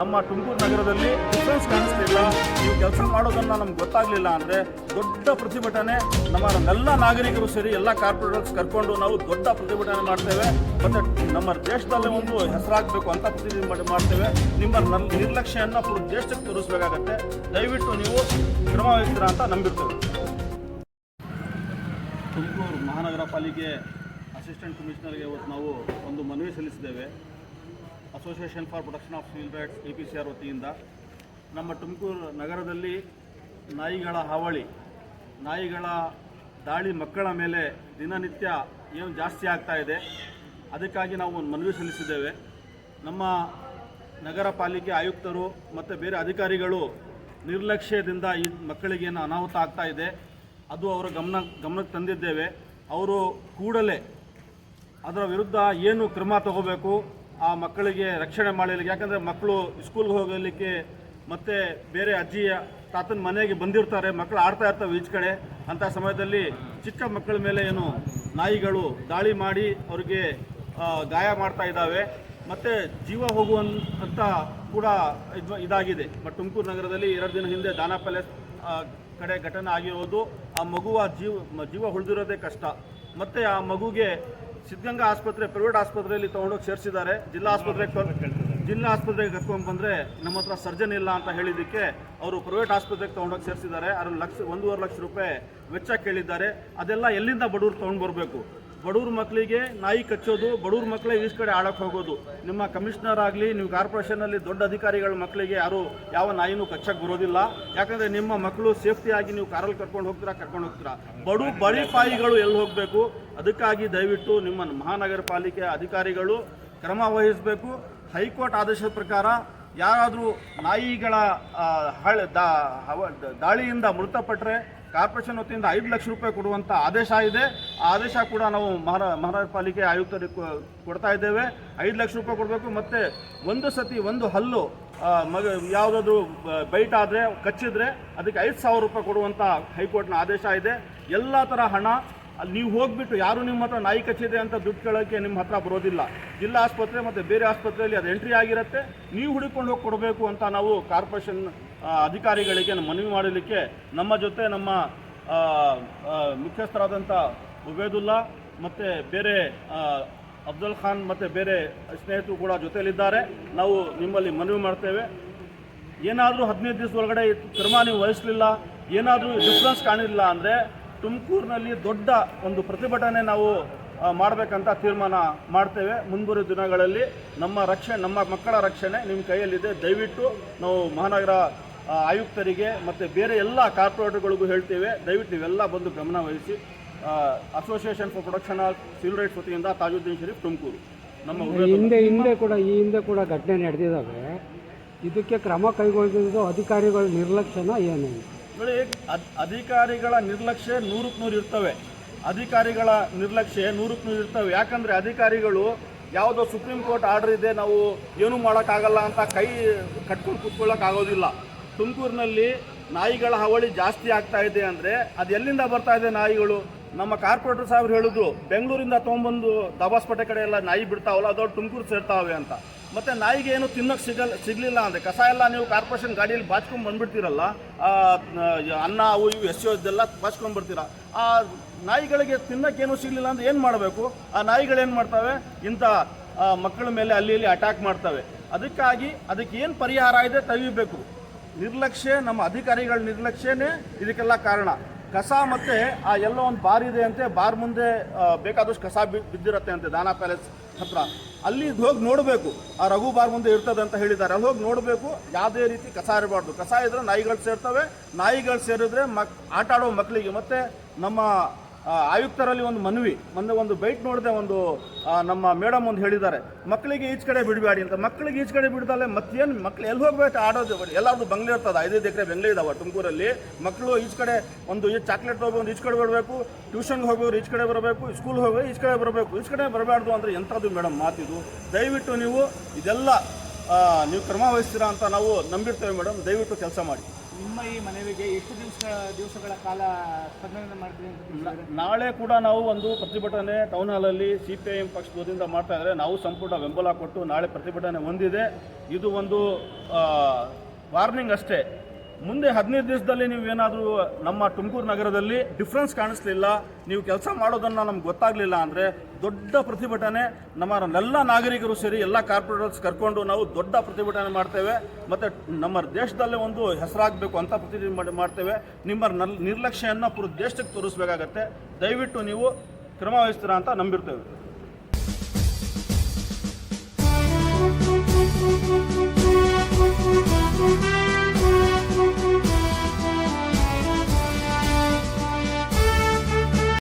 ನಮ್ಮ ತುಮಕೂರು ನಗರದಲ್ಲಿ ಡಿಫ್ರೆನ್ಸ್ ಕಾಣಿಸ್ತಿಲ್ಲ ನೀವು ಕೆಲಸ ಮಾಡೋದನ್ನು ನಮ್ಗೆ ಗೊತ್ತಾಗಲಿಲ್ಲ ಅಂದರೆ ದೊಡ್ಡ ಪ್ರತಿಭಟನೆ ನಮ್ಮ ಎಲ್ಲ ನಾಗರಿಕರು ಸೇರಿ ಎಲ್ಲ ಕಾರ್ಪೊರೇಟರ್ಸ್ ಕರ್ಕೊಂಡು ನಾವು ದೊಡ್ಡ ಪ್ರತಿಭಟನೆ ಮಾಡ್ತೇವೆ. ಮತ್ತು ನಮ್ಮ ದೇಶದಲ್ಲೇ ಒಂದು ಹೆಸರಾಗಬೇಕು ಅಂತ ಪ್ರತಿಭಟನೆ ಮಾಡ್ತೇವೆ. ನಿಮ್ಮ ನಿರ್ಲಕ್ಷ್ಯವನ್ನು ಪೂರ್ತಿ ದೇಶಕ್ಕೆ ತೋರಿಸಬೇಕಾಗತ್ತೆ. ದಯವಿಟ್ಟು ನೀವು ಕ್ರಮ ವಹಿಸ್ತೀರಾ ಅಂತ ನಂಬಿರ್ತೇವೆ. ತುಮಕೂರು ಮಹಾನಗರ ಪಾಲಿಕೆ ಅಸಿಸ್ಟೆಂಟ್ ಕಮಿಷನರ್ಗೆ ಇವತ್ತು ನಾವು ಒಂದು ಮನವಿ ಸಲ್ಲಿಸಿದ್ದೇವೆ. Association for production of civil rights A P C R ವತಿಯಿಂದ ನಮ್ಮ ತುಮಕೂರು ನಗರದಲ್ಲಿ ನಾಯಿಗಳ ಹಾವಳಿ, ನಾಯಿಗಳ ದಾಳಿ ಮಕ್ಕಳ ಮೇಲೆ ದಿನನಿತ್ಯ ಏನು ಜಾಸ್ತಿ ಆಗ್ತಾ ಇದೆ, ಅದಕ್ಕಾಗಿ ನಾವು ಒಂದು ಮನವಿ ಸಲ್ಲಿಸಿದ್ದೇವೆ. ನಮ್ಮ ನಗರ ಪಾಲಿಕೆ ಆಯುಕ್ತರು ಮತ್ತು ಬೇರೆ ಅಧಿಕಾರಿಗಳು ನಿರ್ಲಕ್ಷ್ಯದಿಂದ ಈ ಮಕ್ಕಳಿಗೆ ಏನು ಅನಾಹುತ ಆಗ್ತಾ ಇದೆ, ಅದು ಅವರ ಗಮನ, ಗಮನಕ್ಕೆ ತಂದಿದ್ದೇವೆ. ಅವರು ಕೂಡಲೇ ಅದರ ವಿರುದ್ಧ ಏನು ಕ್ರಮ ತಗೋಬೇಕು ಆ ಮಕ್ಕಳಿಗೆ ರಕ್ಷಣೆ ಮಾಡಲಿಕ್ಕೆ, ಯಾಕಂದರೆ ಮಕ್ಕಳು ಸ್ಕೂಲ್ಗೆ ಹೋಗಲಿಕ್ಕೆ ಮತ್ತು ಬೇರೆ ಅಜ್ಜಿಯ ತಾತನ ಮನೆಗೆ ಬಂದಿರ್ತಾರೆ ಮಕ್ಕಳು ಆಡ್ತಾ ಇರ್ತವೆ ಈಚೆ ಕಡೆ. ಅಂಥ ಸಮಯದಲ್ಲಿ ಚಿಕ್ಕ ಮಕ್ಕಳ ಮೇಲೆ ಏನು ನಾಯಿಗಳು ದಾಳಿ ಮಾಡಿ ಅವರಿಗೆ ಗಾಯ ಮಾಡ್ತಾ ಇದ್ದಾವೆ. ಮತ್ತು ಜೀವ ಹೋಗುವಂಥ ಕೂಡ ಇದು, ಇದಾಗಿದೆ. ಬಟ್ ತುಮಕೂರು ನಗರದಲ್ಲಿ ಎರಡು ದಿನ ಹಿಂದೆ ದಾನಾ ಪ್ಯಾಲೇಸ್ ಕಡೆ ಘಟನೆ ಆಗಿರೋದು. ಆ ಮಗುವ ಜೀವ ಜೀವ ಉಳಿದಿರೋದೇ ಕಷ್ಟ. ಮತ್ತು ಆ ಮಗುಗೆ ಸಿದ್ಧಗಂಗಾ ಆಸ್ಪತ್ರೆ ಪ್ರೈವೇಟ್ ಆಸ್ಪತ್ರೆಯಲ್ಲಿ ತೊಗೊಂಡೋಗಿ ಸೇರಿಸಿದ್ದಾರೆ. ಜಿಲ್ಲಾ ಆಸ್ಪತ್ರೆಗೆ ಜಿಲ್ಲಾ ಆಸ್ಪತ್ರೆಗೆ ಕರ್ಕೊಂಡು ಬಂದರೆ ನಮ್ಮ ಹತ್ರ ಸರ್ಜನ್ ಇಲ್ಲ ಅಂತ ಹೇಳಿದ್ದಕ್ಕೆ ಅವರು ಪ್ರೈವೇಟ್ ಆಸ್ಪತ್ರೆಗೆ ತೊಗೊಂಡೋಗಿ ಸೇರಿಸಿದ್ದಾರೆ. ಅದರಲ್ಲಿ ಲಕ್ಷ, ಒಂದೂವರೆ ಲಕ್ಷ ರೂಪಾಯಿ ವೆಚ್ಚ ಕೇಳಿದ್ದಾರೆ. ಅದೆಲ್ಲ ಎಲ್ಲಿಂದ ಬಡವ್ರು ತೊಗೊಂಡು ಬರಬೇಕು? ಬಡವ್ರ ಮಕ್ಕಳಿಗೆ ನಾಯಿ ಕಚ್ಚೋದು ಬಡವ್ರ ಮಕ್ಕಳೇ ಈಸ್ ಕಡೆ ಆಡಕ್ಕೆ ಹೋಗೋದು. ನಿಮ್ಮ ಕಮಿಷನರ್ ಆಗಲಿ, ನೀವು ಕಾರ್ಪೊರೇಷನಲ್ಲಿ ದೊಡ್ಡ ಅಧಿಕಾರಿಗಳ ಮಕ್ಕಳಿಗೆ ಯಾರು ಯಾವ ನಾಯಿನೂ ಕಚ್ಚಕ್ಕೆ ಬರೋದಿಲ್ಲ. ಯಾಕಂದರೆ ನಿಮ್ಮ ಮಕ್ಕಳು ಸೇಫ್ಟಿಯಾಗಿ ನೀವು ಕಾರಲ್ಲಿ ಕರ್ಕೊಂಡು ಹೋಗ್ತೀರಾ ಕರ್ಕೊಂಡು ಹೋಗ್ತೀರಾ? ಬಡು ಬಡಿಪಾಯಿಗಳು ಎಲ್ಲಿ ಹೋಗಬೇಕು? ಅದಕ್ಕಾಗಿ ದಯವಿಟ್ಟು ನಿಮ್ಮ ಮಹಾನಗರ ಪಾಲಿಕೆ ಅಧಿಕಾರಿಗಳು ಕ್ರಮ ವಹಿಸಬೇಕು. ಹೈಕೋರ್ಟ್ ಆದೇಶದ ಪ್ರಕಾರ ಯಾರಾದರೂ ನಾಯಿಗಳ ಹಳ ದಾಳಿಯಿಂದ ಮೃತಪಟ್ಟರೆ ಕಾರ್ಪೊರೇಷನ್ ವತಿಯಿಂದ ಐದು ಲಕ್ಷ ರೂಪಾಯಿ ಕೊಡುವಂಥ ಆದೇಶ ಇದೆ. ಆ ಆದೇಶ ಕೂಡ ನಾವು ಮಹಾರಾ ಮಹಾನಗರ ಪಾಲಿಕೆ ಆಯುಕ್ತರಿಗೆ ಕೊಡ್ತಾ ಇದ್ದೇವೆ. ಐದು ಲಕ್ಷ ರೂಪಾಯಿ ಕೊಡಬೇಕು ಮತ್ತು ಒಂದು ಸತಿ ಒಂದು ಹಲ್ಲು ಮಗ, ಯಾವುದಾದ್ರು ಬೈಟ್ ಆದರೆ, ಕಚ್ಚಿದ್ರೆ ಅದಕ್ಕೆ ಐದು ಸಾವಿರ ರೂಪಾಯಿ ಕೊಡುವಂಥ ಹೈಕೋರ್ಟ್ನ ಆದೇಶ ಇದೆ. ಎಲ್ಲ ಥರ ಹಣ ಅಲ್ಲಿ ನೀವು ಹೋಗ್ಬಿಟ್ಟು ಯಾರು ನಿಮ್ಮ ಹತ್ರ ನಾಯಿ ಕಚ್ಚಿದೆ ಅಂತ ದುಡ್ಡು ಕೇಳೋಕ್ಕೆ ನಿಮ್ಮ ಹತ್ರ ಬರೋದಿಲ್ಲ. ಜಿಲ್ಲಾ ಆಸ್ಪತ್ರೆ ಮತ್ತು ಬೇರೆ ಆಸ್ಪತ್ರೆಯಲ್ಲಿ ಅದು ಎಂಟ್ರಿ ಆಗಿರುತ್ತೆ. ನೀವು ಹುಡುಕೊಂಡು ಹೋಗಿ ಕೊಡಬೇಕು ಅಂತ ನಾವು ಕಾರ್ಪೊರೇಷನ್ ಅಧಿಕಾರಿಗಳಿಗೆ ಮನವಿ ಮಾಡಲಿಕ್ಕೆ ನಮ್ಮ ಜೊತೆ ನಮ್ಮ ಮುಖ್ಯಸ್ಥರಾದಂಥ ಉಬೇದುಲ್ಲಾ ಮತ್ತು ಬೇರೆ ಅಬ್ದುಲ್ ಖಾನ್ ಮತ್ತು ಬೇರೆ ಸ್ನೇಹಿತರು ಕೂಡ ಜೊತೆಯಲ್ಲಿದ್ದಾರೆ. ನಾವು ನಿಮ್ಮಲ್ಲಿ ಮನವಿ ಮಾಡ್ತೇವೆ. ಏನಾದರೂ ಹದಿನೈದು ದಿವಸದೊಳಗಡೆ ಒಳಗಡೆ ಕ್ರಮ ನೀವು ವಹಿಸಲಿಲ್ಲ, ಏನಾದರೂ ಡಿಫ್ರೆನ್ಸ್ ಕಾಣಲಿಲ್ಲ ಅಂದರೆ ತುಮಕೂರಿನಲ್ಲಿ ದೊಡ್ಡ ಒಂದು ಪ್ರತಿಭಟನೆ ನಾವು ಮಾಡಬೇಕಂತ ತೀರ್ಮಾನ ಮಾಡ್ತೇವೆ. ಮುಂಬರುವ ದಿನಗಳಲ್ಲಿ ನಮ್ಮ ರಕ್ಷಣೆ ನಮ್ಮ ಮಕ್ಕಳ ರಕ್ಷಣೆ ನಿಮ್ಮ ಕೈಯಲ್ಲಿದೆ. ದಯವಿಟ್ಟು ನಾವು ಮಹಾನಗರ ಆಯುಕ್ತರಿಗೆ ಮತ್ತು ಬೇರೆ ಎಲ್ಲ ಕಾರ್ಪೊರೇಟರ್ಗಳಿಗೂ ಹೇಳ್ತೇವೆ. ದಯವಿಟ್ಟು ನೀವೆಲ್ಲ ಬಂದು ಗಮನ ವಹಿಸಿ. Association for production of civil rights ವತಿಯಿಂದ ತಾಜುದ್ದೀನ್ ಶರೀಫ್ ತುಮಕೂರು. ನಮ್ಮ. ಹಿಂದೆ ಹಿಂದೆ ಕೂಡ ಈ ಹಿಂದೆ ಕೂಡ ಘಟನೆ ನಡೆದಿದ್ದಾವೆ. ಇದಕ್ಕೆ ಕ್ರಮ ಕೈಗೊಳ್ಳಿದ್ದು ಅಧಿಕಾರಿಗಳ ನಿರ್ಲಕ್ಷ್ಯನ ಏನು ನೋಡಿ ಅಧಿಕಾರಿಗಳ ನಿರ್ಲಕ್ಷ್ಯ ನೂರಕ್ಕೆ ನೂರು ಇರ್ತವೆ. ಅಧಿಕಾರಿಗಳ ನಿರ್ಲಕ್ಷ್ಯ ನೂರಕ್ಕೆ ನೂರು ಇರ್ತವೆ. ಯಾಕಂದರೆ ಅಧಿಕಾರಿಗಳು ಯಾವುದೋ ಸುಪ್ರೀಂ ಕೋರ್ಟ್ ಆರ್ಡರ್ ಇದೆ, ನಾವು ಏನೂ ಮಾಡೋಕ್ಕಾಗಲ್ಲ ಅಂತ ಕೈ ಕಟ್ಕೊಂಡು ಕೂತ್ಕೊಳ್ಳೋಕ್ಕಾಗೋದಿಲ್ಲ ತುಮಕೂರಿನಲ್ಲಿ ನಾಯಿಗಳ ಹಾವಳಿ ಜಾಸ್ತಿ ಆಗ್ತಾ ಇದೆ ಅಂದರೆ ಅದು ಎಲ್ಲಿಂದ ಬರ್ತಾ ಇದೆ ನಾಯಿಗಳು? ನಮ್ಮ ಕಾರ್ಪೊರೇಟರ್ ಸಾಹೇಬ್ರು ಹೇಳಿದ್ರು, ಬೆಂಗಳೂರಿಂದ ತೊಗೊಂಬಂದು ದಬಾಸ್ಪೇಟೆ ಕಡೆ ಎಲ್ಲ ನಾಯಿ ಬಿಡ್ತಾವಲ್ಲ ಅದು ತುಮಕೂರು ಸೇರ್ತಾವೆ ಅಂತ. ಮತ್ತೆ ನಾಯಿಗೆ ಏನು ತಿನ್ನೋಕೆ ಸಿಗಲ್ಲ ಸಿಗಲಿಲ್ಲ ಅಂದರೆ ಕಸ ಎಲ್ಲ ನೀವು ಕಾರ್ಪೊರೇಷನ್ ಗಾಡಿಯಲ್ಲಿ ಬಾಚ್ಕೊಂಡು ಬಂದ್ಬಿಡ್ತೀರಲ್ಲ? ಅನ್ನ, ಅವು ಇವು ಎಸೆಯೋ ಇದೆಲ್ಲ ಬಾಚ್ಕೊಂಡು ಬರ್ತೀರ? ಆ ನಾಯಿಗಳಿಗೆ ತಿನ್ನೋಕ್ಕೇನು ಸಿಗಲಿಲ್ಲ ಅಂದ್ರೆ ಏನು ಮಾಡಬೇಕು? ಆ ನಾಯಿಗಳೇನು ಮಾಡ್ತವೆ? ಇಂಥ ಮಕ್ಕಳ ಮೇಲೆ ಅಲ್ಲಿ ಇಲ್ಲಿ ಅಟ್ಯಾಕ್ ಮಾಡ್ತವೆ. ಅದಕ್ಕಾಗಿ ಅದಕ್ಕೆ ಏನು ಪರಿಹಾರ ಇದೆ ತೆಗಿಬೇಕು. ನಿರ್ಲಕ್ಷ್ಯ, ನಮ್ಮ ಅಧಿಕಾರಿಗಳ ನಿರ್ಲಕ್ಷ್ಯನೇ ಇದಕ್ಕೆಲ್ಲ ಕಾರಣ. ಕಸ ಮತ್ತೆ ಆ ಎಲ್ಲೋ ಒಂದು ಬಾರ್ ಇದೆ ಅಂತೆ, ಬಾರ್ ಮುಂದೆ ಬೇಕಾದಷ್ಟು ಕಸ ಬಿದ್ದಿರತ್ತೆ ಅಂತೆ, ದಾನಾ ಪ್ಯಾಲೇಸ್ ಹತ್ರ. ಅಲ್ಲಿ ಹೋಗಿ ನೋಡಬೇಕು. ಆ ರಘು ಬಾರ್ ಮುಂದೆ ಇರ್ತದೆ ಅಂತ ಹೇಳಿದ್ದಾರೆ. ಅಲ್ಲಿ ಹೋಗಿ ನೋಡಬೇಕು, ಯಾವುದೇ ರೀತಿ ಕಸ ಇರಬಾರ್ದು. ಕಸ ಇದ್ರೆ ನಾಯಿಗಳು ಸೇರ್ತವೆ. ನಾಯಿಗಳು ಸೇರಿದ್ರೆ ಮಕ್ ಆಟ ಆಡೋ ಮಕ್ಕಳಿಗೆ ಮತ್ತೆ ನಮ್ಮ ಆಯುಕ್ತರಲ್ಲಿ ಒಂದು ಮನವಿ ಮೊನ್ನೆ ಒಂದು ಬೈಟ್ ನೋಡಿದೆ ಒಂದು ನಮ್ಮ ಮೇಡಮ್ ಒಂದು ಹೇಳಿದ್ದಾರೆ. ಮಕ್ಕಳಿಗೆ ಈಚ್ ಕಡೆ ಬಿಡಬೇಡಿ ಅಂತ. ಮಕ್ಕಳಿಗೆ ಈಚ್ ಕಡೆ ಬಿಡ್ದಲ್ಲೇ ಮತ್ತೇನು ಮಕ್ಳು ಎಲ್ಲಿ ಹೋಗ್ಬೇಕು ಆಡೋದು? ಎಲ್ಲಾರ್ದು ಬಂಗ್ಲೆ ಇರ್ತದೆ. ಐದೈದು ಎಕರೆ ಬೆಂಗ್ಲೆ ಇದಾವೆ ತುಮಕೂರಲ್ಲಿ. ಮಕ್ಕಳು ಈಚ್ ಕಡೆ ಒಂದು ಈ ಚಾಕ್ಲೇಟ್ ಒಂದು ಈಚ್ ಕಡೆ ಬರಬೇಕು ಟ್ಯೂಷನ್ಗೆ ಹೋಗೋರು ಈಚ್ ಕಡೆ ಬರಬೇಕು. ಸ್ಕೂಲ್ ಹೋಗೋರು ಈಚ್ ಕಡೆ ಬರಬೇಕು. ಈಚ್ ಕಡೆ ಬರಬಾರ್ದು ಅಂದರೆ ಎಂಥದ್ದು ಮೇಡಮ್ ಮಾತಿದು? ದಯವಿಟ್ಟು ನೀವು ಇದೆಲ್ಲ ನೀವು ಕ್ರಮ ವಹಿಸ್ತೀರಾ ಅಂತ ನಾವು ನಂಬಿರ್ತೇವೆ ಮೇಡಮ್ ದಯವಿಟ್ಟು ಕೆಲಸ ಮಾಡಿ. ನಿಮ್ಮ ಈ ಮನವಿಗೆ ಎಷ್ಟು ದಿವಸ ದಿವಸಗಳ ಕಾಲ ಸ್ಪಂದನೆ ಮಾಡ್ತೀವಿ ನಾಳೆ ಕೂಡ ನಾವು ಒಂದು ಪ್ರತಿಭಟನೆ ಟೌನ್ ಹಾಲಲ್ಲಿ ಸಿ ಪಿ ಐ ಎಂ ಪಕ್ಷದ ವತಿಯಿಂದ ಮಾಡ್ತಾ ಇದ್ದಾರೆ. ನಾವು ಸಂಪೂರ್ಣ ಬೆಂಬಲ ಕೊಟ್ಟು ನಾಳೆ ಪ್ರತಿಭಟನೆ ಹೊಂದಿದೆ. ಇದು ಒಂದು ವಾರ್ನಿಂಗ್ ಅಷ್ಟೇ. ಮುಂದೆ ಹದಿನೈದು ದಿವಸದಲ್ಲಿ ನೀವು ಏನಾದರೂ ನಮ್ಮ ತುಮಕೂರು ನಗರದಲ್ಲಿ ಡಿಫ್ರೆನ್ಸ್ ಕಾಣಿಸ್ಲಿಲ್ಲ, ನೀವು ಕೆಲಸ ಮಾಡೋದನ್ನು ನಮ್ಗೆ ಗೊತ್ತಾಗಲಿಲ್ಲ ಅಂದರೆ ದೊಡ್ಡ ಪ್ರತಿಭಟನೆ ನಮ್ಮ ನಾಗರಿಕರು ಸೇರಿ ಎಲ್ಲ ಕಾರ್ಪೊರೇಟರ್ಸ್ ಕರ್ಕೊಂಡು ನಾವು ದೊಡ್ಡ ಪ್ರತಿಭಟನೆ ಮಾಡ್ತೇವೆ. ಮತ್ತು ನಮ್ಮ ದೇಶದಲ್ಲೇ ಒಂದು ಹೆಸರಾಗಬೇಕು ಅಂತ ಪ್ರತಿಭಟನೆ ಮಾಡ್ತೇವೆ. ನಿಮ್ಮ ನಿರ್ಲಕ್ಷ್ಯವನ್ನು ಪೂರ ದೇಶಕ್ಕೆ ತೋರಿಸ್ಬೇಕಾಗತ್ತೆ. ದಯವಿಟ್ಟು ನೀವು ಕ್ರಮ ವಹಿಸ್ತೀರಾ ಅಂತ ನಂಬಿರ್ತೇವೆ.